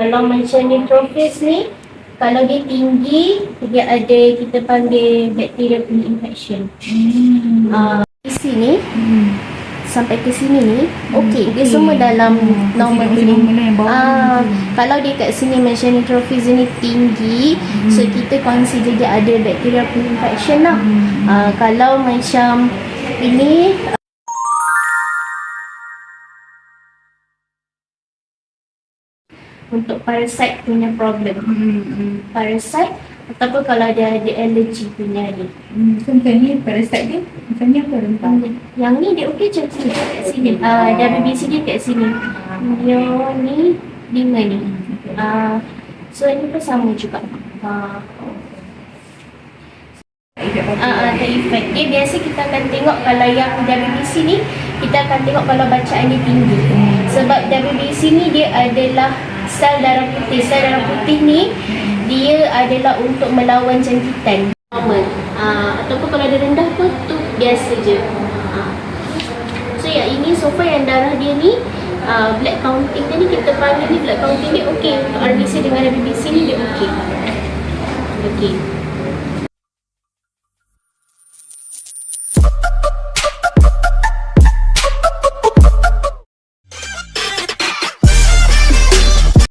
Kalau macam neutrophils ni, kalau dia tinggi, dia ada kita panggil bacterial infection. Hmm. Uh, di sini, Hmm. sampai ke sini ni, okey. Dia okey. semua dalam Hmm, normal bawah Ah, kalau dia kat sini macam neutrophils ni tinggi, Hmm. so kita consider dia ada bacterial infection lah. Hmm. Uh, kalau macam ini untuk parasite punya problem. Hmm. Hmm. Parasite ataupun kalau dia ada allergy punya ni. Hmm. So macam ni parasite dia macam ni apa rentang? Yang ni dia okey je sini kat sini. Ah uh, WBC dia kat sini. Yang ni lima ni. Ah uh, so ini pun sama juga. Ah uh, uh, tak effect. Dia biasa kita akan tengok kalau yang WBC ni kita akan tengok kalau bacaan dia tinggi. Sebab WBC ni dia adalah sel darah putih. Sel darah putih ni dia adalah untuk melawan jangkitan. Normal. Uh, ataupun kalau dia rendah pun tu biasa je. Uh. So yang ini so far yang darah dia ni uh, black counting ni kita panggil ni black counting dia okey. Untuk RBC dengan WBC ni dia okey. Okey.